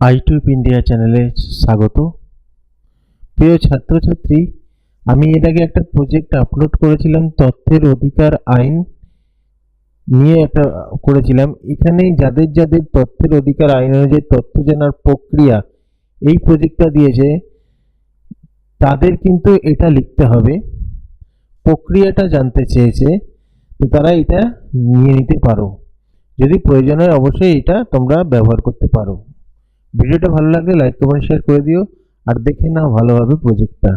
আইটিউব India চ্যানেলে স্বাগত। প্রিয় ছাত্রছাত্রী, আমি এর আগে একটা প্রজেক্ট আপলোড করেছিলাম, তথ্যের অধিকার আইন নিয়ে একটা করেছিলাম। এখানে যাদের যাদের তথ্যের অধিকার আইন অনুযায়ী তথ্য জানার প্রক্রিয়া, এই প্রজেক্টটা দিয়েছে, তাদের কিন্তু এটা লিখতে হবে। প্রক্রিয়াটা জানতে চেয়েছে, তো তারা এটা নিয়ে নিতে পারো। যদি প্রয়োজন হয়, অবশ্যই এটা তোমরা ব্যবহার করতে পারো। ভিডিওটা ভালো লাগলে লাইক কমেন্ট শেয়ার করে দিও। আর দেখে নাও ভালোভাবে প্রজেক্টটা